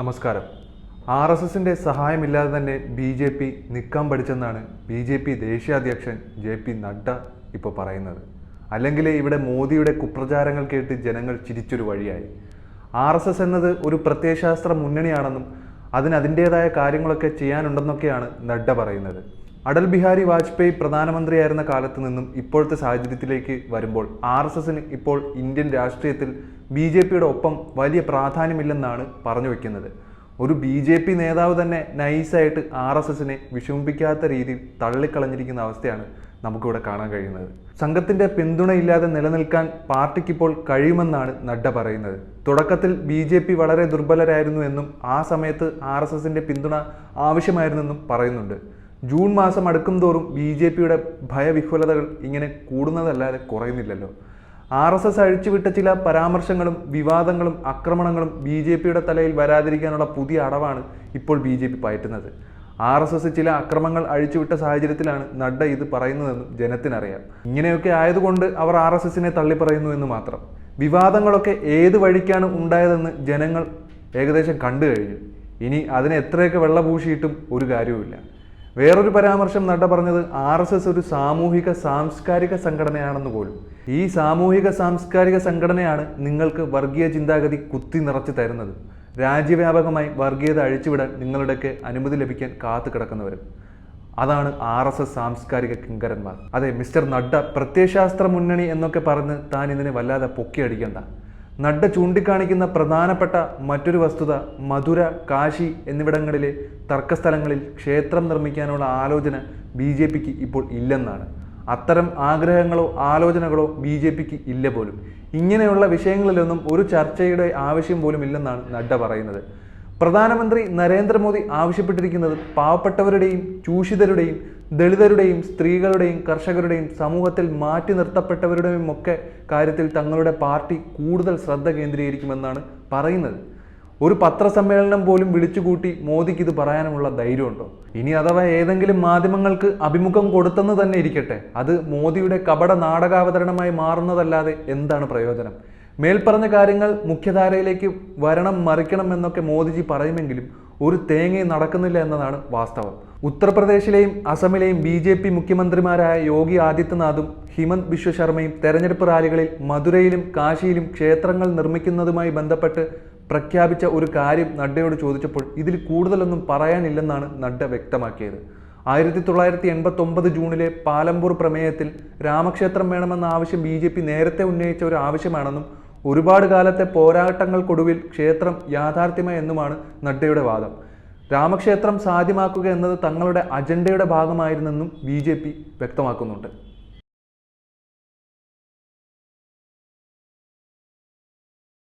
നമസ്കാരം. R S എസിന്റെ സഹായമില്ലാതെ തന്നെ ബി ജെ പി നിൽക്കാൻ പഠിച്ചെന്നാണ് ബി ജെ പി ദേശീയ അധ്യക്ഷൻ ജെ പി നഡ്ഡ ഇപ്പോൾ പറയുന്നത്. അല്ലെങ്കിൽ ഇവിടെ മോദിയുടെ കുപ്രചാരങ്ങൾ കേട്ട് ജനങ്ങൾ ചിരിച്ചൊരു വഴിയായി. ആർ എസ് എസ് എന്നത് ഒരു പ്രത്യയശാസ്ത്ര മുന്നണിയാണെന്നും അതിന് അതിന്റേതായ കാര്യങ്ങളൊക്കെ ചെയ്യാനുണ്ടെന്നൊക്കെയാണ് നഡ്ഡ പറയുന്നത്. അടൽ ബിഹാരി വാജ്പേയി പ്രധാനമന്ത്രിയായിരുന്ന കാലത്ത് നിന്നും ഇപ്പോഴത്തെ സാഹചര്യത്തിലേക്ക് വരുമ്പോൾ ആർ എസ് എസിന് ഇപ്പോൾ ഇന്ത്യൻ രാഷ്ട്രീയത്തിൽ ബി ജെ പിയുടെ ഒപ്പം വലിയ പ്രാധാന്യമില്ലെന്നാണ് പറഞ്ഞു വയ്ക്കുന്നത് ഒരു ബി ജെ പി നേതാവ് തന്നെ നൈസായിട്ട് ആർ എസ് എസിനെ വിഷമിപ്പിക്കാത്ത രീതിയിൽ തള്ളിക്കളഞ്ഞിരിക്കുന്ന അവസ്ഥയാണ് നമുക്കിവിടെ കാണാൻ കഴിയുന്നത്. സംഘത്തിന്റെ പിന്തുണയില്ലാതെ നിലനിൽക്കാൻ പാർട്ടിക്കിപ്പോൾ കഴിയുമെന്നാണ് നഡ്ഡ പറയുന്നത്. തുടക്കത്തിൽ ബി ജെ പി വളരെ ദുർബലരായിരുന്നു എന്നും ആ സമയത്ത് ആർ എസ് എസിന്റെ പിന്തുണ ആവശ്യമായിരുന്നെന്നും പറയുന്നുണ്ട്. ജൂൺ മാസം അടുക്കും തോറും ബി ജെ പിയുടെ ഭയവിഹ്വലതകൾ ഇങ്ങനെ കൂടുന്നതല്ലാതെ കുറയുന്നില്ലല്ലോ. ആർ എസ് എസ് അഴിച്ചുവിട്ട ചില പരാമർശങ്ങളും വിവാദങ്ങളും ആക്രമണങ്ങളും ബി ജെ പിയുടെ തലയിൽ വരാതിരിക്കാനുള്ള പുതിയ അടവാണ് ഇപ്പോൾ ബി ജെ പി പയറ്റുന്നത്. ആർ എസ് എസ് ചില അക്രമങ്ങൾ അഴിച്ചുവിട്ട സാഹചര്യത്തിലാണ് നഡ്ഡ ഇത് പറയുന്നതെന്നും ജനത്തിനറിയാം. ഇങ്ങനെയൊക്കെ ആയതുകൊണ്ട് അവർ ആർ എസ് എസിനെ തള്ളിപ്പറയുന്നു എന്ന് മാത്രം. വിവാദങ്ങളൊക്കെ ഏത് വഴിക്കാണ് ഉണ്ടായതെന്ന് ജനങ്ങൾ ഏകദേശം കണ്ടു കഴിഞ്ഞു. ഇനി അതിനെ എത്രയൊക്കെ വെള്ളപൂശിയിട്ടും ഒരു കാര്യവുമില്ല. വേറൊരു പരാമർശം നട്ട പറഞ്ഞത് ആർ എസ് എസ് ഒരു സാമൂഹിക സാംസ്കാരിക സംഘടനയാണെന്ന് പോലും. ഈ സാമൂഹിക സാംസ്കാരിക സംഘടനയാണ് നിങ്ങൾക്ക് വർഗീയ ചിന്താഗതി കുത്തി നിറച്ച് തരുന്നത്. രാജ്യവ്യാപകമായി വർഗീയത അഴിച്ചുവിടാൻ നിങ്ങളുടെയൊക്കെ അനുമതി ലഭിക്കാൻ കാത്തു കിടക്കുന്നവരും. അതാണ് ആർ എസ് എസ് സാംസ്കാരിക കിങ്കരന്മാർ. അതെ മിസ്റ്റർ നഡ്ഡ പ്രത്യയശാസ്ത്ര മുന്നണി എന്നൊക്കെ പറഞ്ഞ് താൻ ഇതിനെ വല്ലാതെ പൊക്കിയടിക്കണ്ട. നഡ്ഡ ചൂണ്ടിക്കാണിക്കുന്ന പ്രധാനപ്പെട്ട മറ്റൊരു വസ്തുത മധുര കാശി എന്നിവിടങ്ങളിലെ തർക്കസ്ഥലങ്ങളിൽ ക്ഷേത്രം നിർമ്മിക്കാനുള്ള ആലോചന ബി ജെ പിക്ക് ഇപ്പോൾ ഇല്ലെന്നാണ്. അത്തരം ആഗ്രഹങ്ങളോ ആലോചനകളോ ബി ജെ പിക്ക് ഇല്ല പോലും. ഇങ്ങനെയുള്ള വിഷയങ്ങളിലൊന്നും ഒരു ചർച്ചയുടെ ആവശ്യം പോലും ഇല്ലെന്നാണ് നഡ്ഡ പറയുന്നത്. പ്രധാനമന്ത്രി നരേന്ദ്രമോദി ആവശ്യപ്പെട്ടിരിക്കുന്നത് പാവപ്പെട്ടവരുടെയും ചൂഷിതരുടെയും ദളിതരുടെയും സ്ത്രീകളുടെയും കർഷകരുടെയും സമൂഹത്തിൽ മാറ്റി നിർത്തപ്പെട്ടവരുടെയും ഒക്കെ കാര്യത്തിൽ തങ്ങളുടെ പാർട്ടി കൂടുതൽ ശ്രദ്ധ കേന്ദ്രീകരിക്കുമെന്നാണ് പറയുന്നത്. ഒരു പത്രസമ്മേളനം പോലും വിളിച്ചുകൂട്ടി മോദിക്ക് ഇത് പറയാനുമുള്ള ധൈര്യമുണ്ടോ? ഇനി അഥവാ ഏതെങ്കിലും മാധ്യമങ്ങൾക്ക് അഭിമുഖം കൊടുത്തെന്ന് തന്നെ ഇരിക്കട്ടെ. അത് മോദിയുടെ കപട നാടകാവതരണമായി മാറുന്നതല്ലാതെ എന്താണ് പ്രയോജനം? മേൽപ്പറഞ്ഞ കാര്യങ്ങൾ മുഖ്യധാരയിലേക്ക് വരണം മറിക്കണം എന്നൊക്കെ മോദിജി പറയുമെങ്കിലും ഒരു തേങ്ങയും നടക്കുന്നില്ല എന്നതാണ് വാസ്തവം. ഉത്തർപ്രദേശിലെയും അസമിലെയും ബി ജെ പി മുഖ്യമന്ത്രിമാരായ യോഗി ആദിത്യനാഥും ഹിമന്ത് ബിശ്വ ശർമ്മയും തെരഞ്ഞെടുപ്പ് റാലികളിൽ മധുരയിലും കാശിയിലും ക്ഷേത്രങ്ങൾ നിർമ്മിക്കുന്നതുമായി ബന്ധപ്പെട്ട് പ്രഖ്യാപിച്ച ഒരു കാര്യം നഡ്ഡയോട് ചോദിച്ചപ്പോൾ ഇതിൽ കൂടുതലൊന്നും പറയാനില്ലെന്നാണ് നഡ്ഡ വ്യക്തമാക്കിയത്. ആയിരത്തി തൊള്ളായിരത്തി എൺപത്തി ഒമ്പത് ജൂണിലെ പാലമ്പൂർ പ്രമേയത്തിൽ രാമക്ഷേത്രം വേണമെന്ന ആവശ്യം ബി ജെ പി നേരത്തെ ഉന്നയിച്ച ഒരു ആവശ്യമാണെന്നും ഒരുപാട് കാലത്തെ പോരാട്ടങ്ങൾക്കൊടുവിൽ ക്ഷേത്രം യാഥാർത്ഥ്യമായി എന്നുമാണ് നഡ്ഡയുടെ വാദം. രാമക്ഷേത്രം സാധ്യമാക്കുക എന്നത് തങ്ങളുടെ അജണ്ടയുടെ ഭാഗമായിരുന്നെന്നും ബി വ്യക്തമാക്കുന്നുണ്ട്.